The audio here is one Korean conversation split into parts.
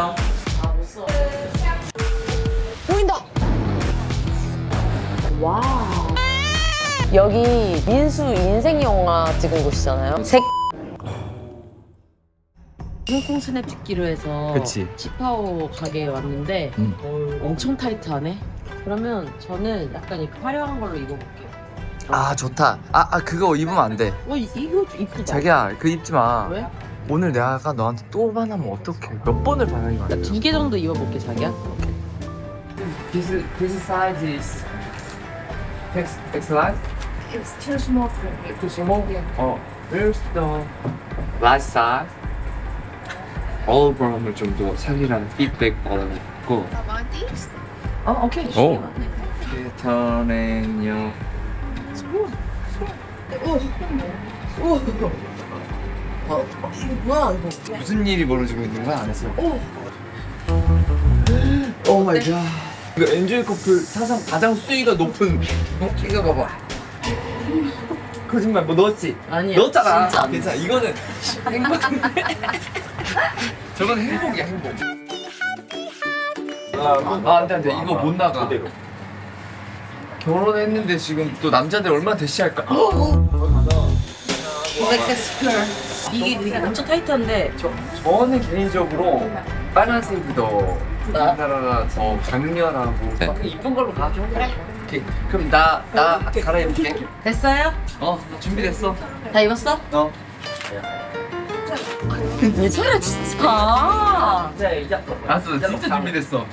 써. 아못 써. 보인다. 와. 여기 민수 인생 영화 찍은 곳이잖아요. 색. 홍콩 스냅 찍기로 해서 그치. 치파오 가게에 왔는데 음. 어, 엄청 타이트하네. 그러면 저는 약간 이렇게 화려한 걸로 입어볼게요. 아 좋다. 아, 아 그거 입으면 안 돼. 어 이- 이거 이쁘다. 자기야 그 입지 마. 왜? 오늘 내가 너한테 또 반하면 어떡해? 몇 번을 반하는 거야? 두개 정도 입어볼게 자기야. This this size is X X large. It's too small for me. Too small. 어, where's the large size? 얼버럼을 좀더 살리라는 피드백. How about these? 어 오케이. 오. 캐터넨요. 어, 이거 뭐야 이거? 무슨 일이 벌어지고 있는 거야 안에서? 오 마이 갓. 이거 엔조이 커플 사상 가장 수위가 높은. 어, 이거 봐봐. 거짓말 뭐 넣었지? 아니야. 넣었잖아. 진짜 안 괜찮아. 이거는 행복인데. 저건 행복이야 행복. 아 안 돼 안 돼 이거 못 나가. 결혼했는데 지금 또 남자들 얼마나 대시할까? 이게 되게 엄청 타이트한데 저, 저는 개인적으로 빨간색이 더 나? 우리나라가 더 강렬하고 그 이쁜 걸로 가. 그래. 오케이. 그럼 나 나 갈아입을게. 됐어요? 어, 나 준비됐어. 다 입었어? 어. 왜 저래 진짜? 알았어, 나 진짜 준비됐어.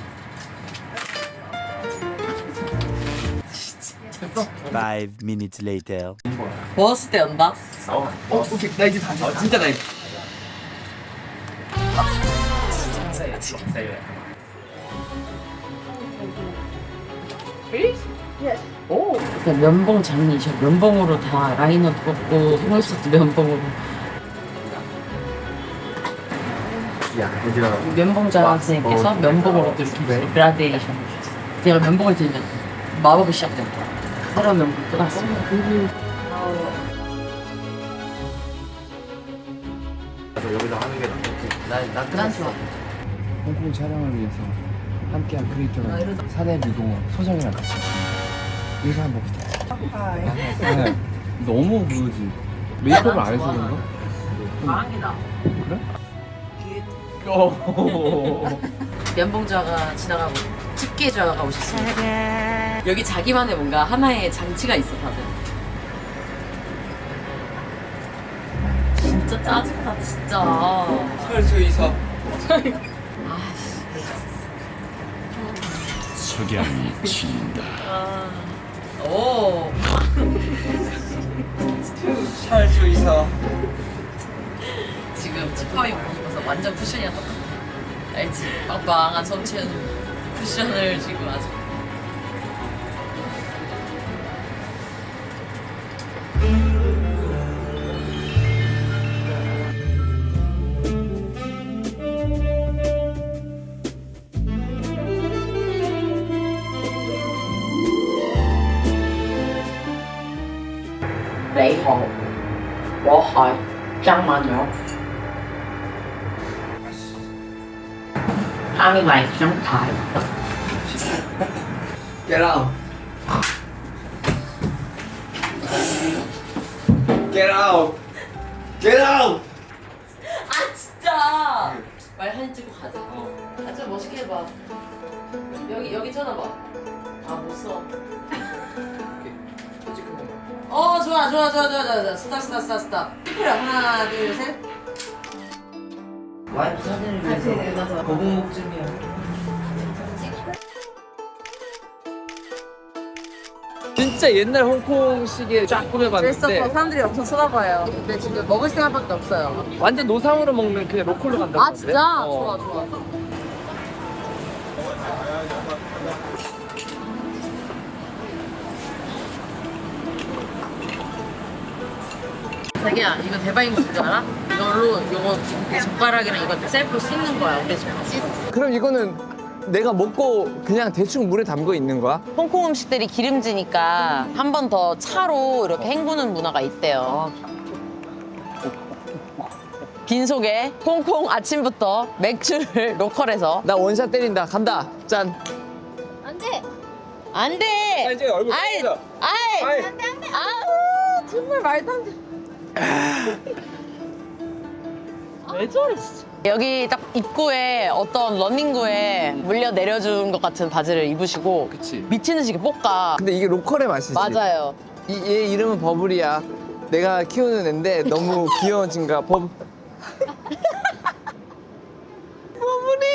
Five minutes later. 벗었을 때 연다. 어, 오케이. 나 이제 다시. 어, 진짜 나 이제. 오. 그냥 면봉 장이셔. 면봉으로 다 라이너 덮고 속눈썹도 면봉으로. 야, 얘들아. 면봉 장학생께서 면봉으로 또 이렇게 그라데이션. 내가 면봉을 들면 마법이 시작된다. 새로운 면봉 또 났어. 여기다 하는 게 낫겠지. 나, 나난 좋아. 홍콩 촬영을 위해서 함께한 크리에이터가 사내미고 소정이랑 같이 왔습니다. 인사 한번 부탁드립니다. 네. 너무 그러지. 메이크업을 안 해서 그런가? 다행이다. 그래? 어. 면봉자가 지나가고 집게자가 오셨어요. 여기 자기만의 뭔가 하나의 장치가 있어 다들. 진짜 짜증나 진짜. 철수 이사. 아씨. 석양이 진다. 오. 철수 이사. 지금 치파이 입어서 완전 쿠션이랑 똑같아. 알지? 빵빵한 솜치는 쿠션을 지금 아주. I like 張太。Get out. Get out. Get out. 아 진짜. 말 한입 찍고 가자 아좀 멋있게 해봐. 여기 여기 쳐다봐. 아 못 써. 어 좋아 좋아 좋아 좋아 좋아 좋아. 스탑 스탑 스탑 스탑. 그래 하나 둘 셋 와이프 사진을 위해서 거북목증이야. 진짜 옛날 홍콩식에 쫙 꾸며봤는데 사람들이 엄청 쳐다봐요 근데 지금 먹을 생각밖에 없어요 완전 노상으로 먹는 그냥 로컬로 간다고 아 진짜? 어. 좋아 좋아 자기야 이거 대박인 거 뭔지 알아? 이걸로 이거 젓가락이랑 이거 셀프 씻는 거야 우리 집 씻- 그럼 이거는 내가 먹고 그냥 대충 물에 담궈 있는 거야? 홍콩 음식들이 기름지니까 한 번 더 차로 이렇게 헹구는 문화가 있대요 빈속에 콩콩 아침부터 맥주를 로컬에서 나 원샷 때린다. 간다. 짠. 안 돼. 안 돼! 아, 이제 얼굴 아이! 아이! 아이. 안돼 안돼. 아우 정말 말도 안 돼. 왜 저래 진짜. 여기 딱 입구에 어떤 러닝구에 물려 내려준 것 같은 바지를 입으시고 그치. 미친 듯이 이렇게 볶아. 근데 이게 로컬의 맛이지. 맞아요. 이, 얘 이름은 버블이야. 내가 키우는 애인데 너무 귀여운 친구가 버. 버블이.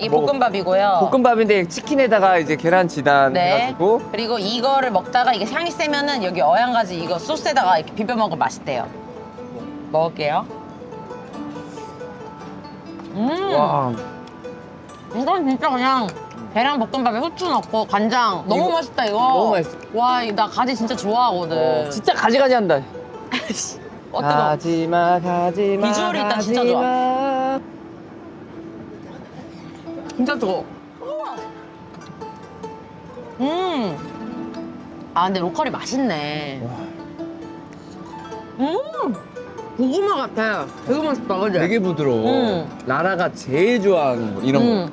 이 먹어. 볶음밥이고요. 볶음밥인데 치킨에다가 이제 계란 지단 네. 해가지고 그리고 이거를 먹다가 이게 향이 세면은 여기 어양가지 이거 소스에다가 이렇게 비벼 먹으면 맛있대요. 먹을게요. 음, 와 이건 진짜 그냥 계란 볶음밥에 후추 넣고 간장 너무 이거 맛있다 이거. 너무 맛있어. 와, 이거 나 가지 진짜 좋아하거든. 진짜 가지가지 한다. 어떡해. 가지마 가지마 비주얼이 일단 진짜 가지마. 좋아. 진짜 좋아. 음. 아, 근데 로컬이 맛있네. 음. 고구마 같아. 되게 맛있다, 그지? 되게 부드러워. 음. 라라가 제일 좋아하는 거 이런 음.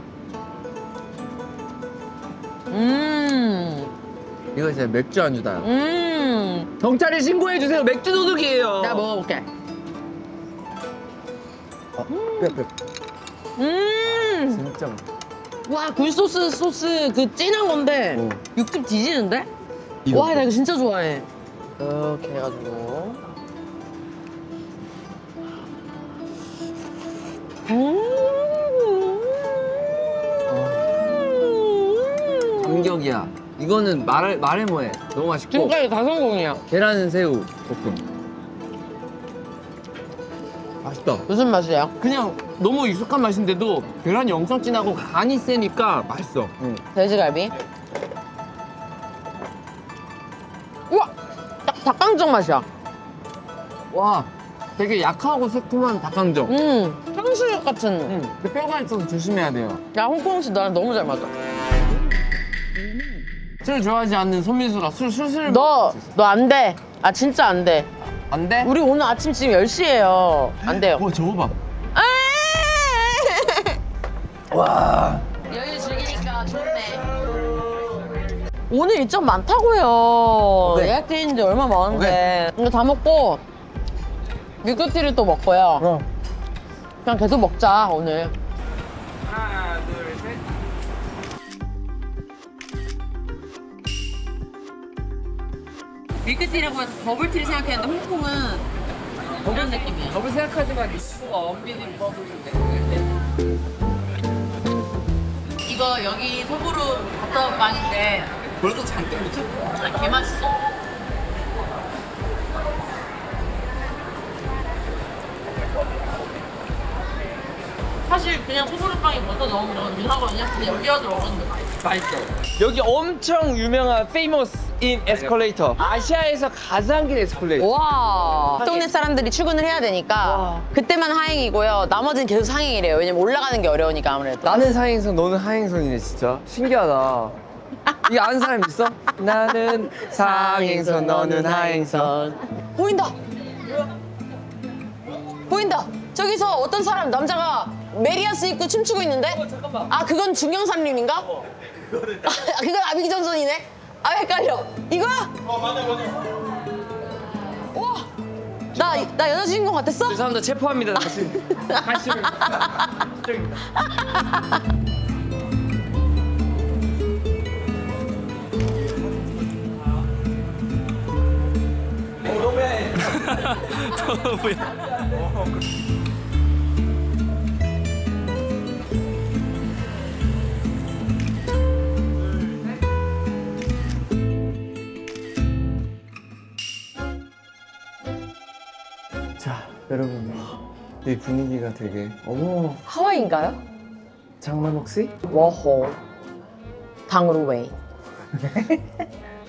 음. 거. 이거 진짜 맥주 안주다. 음. 경찰에 신고해 주세요. 맥주 도둑이에요. 내가 먹어볼게. 뼈, 뼈. 음. 진짜. 맛있어. 와, 굴소스 소스 그 진한 건데 어. 육즙 뒤지는데? 와, 나 이거 진짜 좋아해. 이렇게 해가지고. 감격이야. 이거는 말해 말해 뭐해. 너무 맛있고. 진짜 이거 다 성공이야. 계란 새우 볶음. 맛있다. 무슨 맛이에요? 그냥 너무 익숙한 맛인데도 계란이 엄청 진하고 간이 세니까 맛있어. 응. 돼지갈비. 우와! 딱 닭강정 맛이야. 와, 되게 약하고 새콤한 닭강정. 음, 탕수육 같은. 응. 그 뼈가 있어서 조심해야 돼요. 야, 홍콩씨 나랑 너무 잘 맞아. 술 좋아하지 않는 손민수가 술 술술 너, 너안 돼. 아, 진짜 안 돼. 안 돼? 우리 오늘 아침 지금 10시예요. 안 돼요. 와 저거 봐. 아! 와. 여유 즐기니까 좋네. 오늘 일정 많다고요. 오케이. 예약돼 있는데 얼마 많은데. 이거 다 먹고 밀크티를 또 먹고요. 어. 그냥 계속 먹자 오늘. 하나 둘 셋. 밀크티라고 해서 버블티를 생각했는데 홍콩은 이런 느낌이야. 더블 생각하지만 이수가 엄비는 버블인데. 이거 여기 소보루 갔다 온 빵인데 벌써 잔뜩 묻혔. 아, 개 맛있어. 사실 그냥 소보루 빵이 먼저 넣은 건 유사거든요. 근데 여기 와서 먹었는데 맛있어. 맛있어. 여기 엄청 유명한 페이머스 인 에스컬레이터. 아시아에서 가장 긴 에스컬레이터. 와. 동네 사람들이 출근을 해야 되니까 그때만 하행이고요. 나머지는 계속 상행이래요. 왜냐면 올라가는 게 어려우니까 아무래도. 나는 사행선, 너는 하행선이네 진짜. 신기하다. 이거 아는 사람 있어? 나는 상행선, 너는 하행선. 보인다. 보인다. 저기서 어떤 사람 남자가 메리아스 입고 춤추고 있는데? 아 그건 중경산림인가? 그거는 아, 그건 아비기 전선이네. 아 헷갈려. 이거야? 어 맞아 맞아. 와. 나, 나 여자 주인공 같았어? 죄송합니다. 체포합니다. 다시. 다시. 자, 여러분. 이 분위기가 되게 어머 하와이인가요? 장만 혹시 워호. 당루웨이.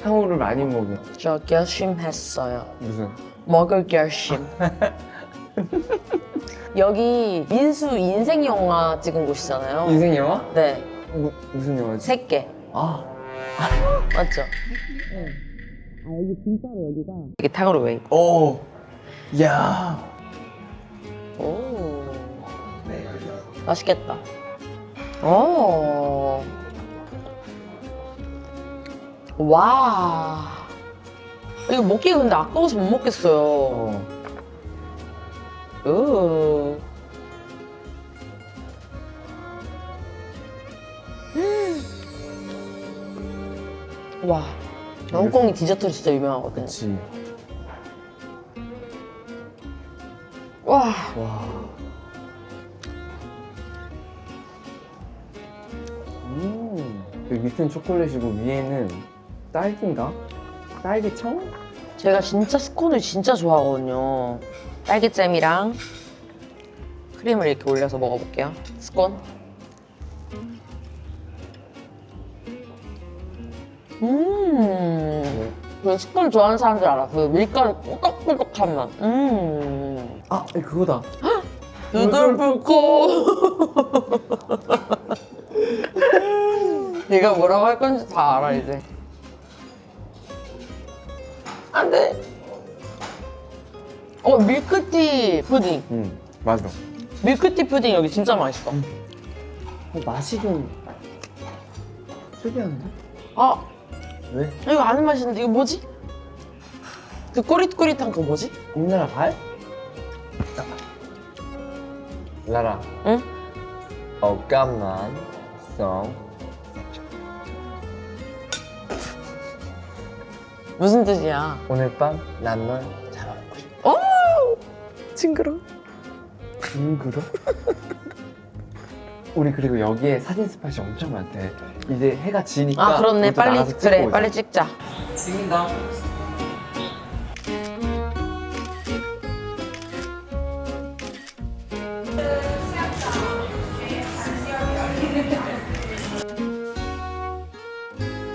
상호를 많이 먹어 저 결심했어요. 무슨 먹을 결심. 여기 민수 인생 영화 찍은 곳이잖아요. 인생 영화? 네, 무, 무슨 영화지? 세 개. 아 맞죠? 응. 아 여기 진짜로 여기가 이게 탕으로웨이. 오, 야, 오. 맛있겠다. 오. 와. 이거 먹기 근데 아까워서 못 먹겠어요. 어. 으. 음. 와. 홍콩이 디저트로 진짜 유명하거든. 그치. 와. 와. 음. 여기 밑은 초콜릿이고 위에는 딸기인가? 딸기청? 제가 진짜 스콘을 진짜 좋아하거든요. 딸기잼이랑 크림을 이렇게 올려서 먹어볼게요. 스콘. 음. 그 스콘 좋아하는 사람들 알아. 그 밀가루 꾸덕꾸덕한 맛. 음. 아, 그거다. 누들불고. 네가 뭐라고 할 건지 다 알아 이제. 안 돼. 어 밀크티 푸딩. 응, 맞아. 밀크티 푸딩 여기 진짜 맛있어. 어, 맛이 좀 특이한데? 아 왜? 이거 아는 맛인데 이거 뭐지? 그 꼬릿꼬릿한 거 뭐지? 임나라 발? 라라. 응? 어, 깜만. 성. 무슨 뜻이야? 오늘 밤 난널 잡아먹고 싶어. 오 징그러. 징그러? 우리 그리고 여기에 사진 스팟이 엄청 많대. 이제 해가 지니까. 아 그렇네 먼저 빨리 나가서 그래 찍고 빨리 오자. 찍자. 찍는다.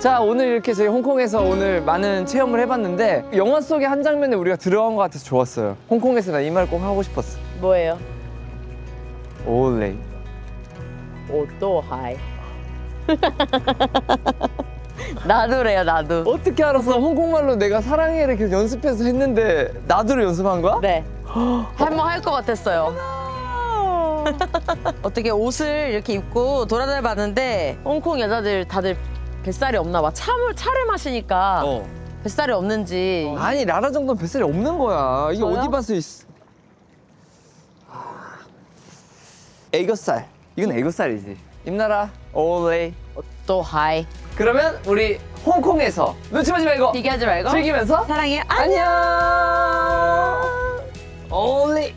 자 오늘 이렇게 저희 홍콩에서 오늘 많은 체험을 해봤는데 영화 속의 한 장면에 우리가 들어간 것 같아서 좋았어요 홍콩에서 나 이 말 꼭 하고 싶었어 뭐예요? 올레이 오또하이. 나도래요 나도. 어떻게 알았어 홍콩말로 내가 사랑해를 계속 연습해서 했는데 나도를 연습한 거야? 네. 할머 할것 같았어요. 어떻게 옷을 이렇게 입고 돌아다녀 봤는데 홍콩 여자들 다들 뱃살이 없나 봐. 차를 차를 마시니까 어. 뱃살이 없는지. 아니 라라 정도는 뱃살이 없는 거야 이게 저요? 어디 봐서 있어 애교살 이건 애교살이지 임나라 올레이 또 하이. 그러면 우리 홍콩에서 놓치 마지 말고 비교하지 말고 즐기면서 사랑해. 안녕. 안녕 올레이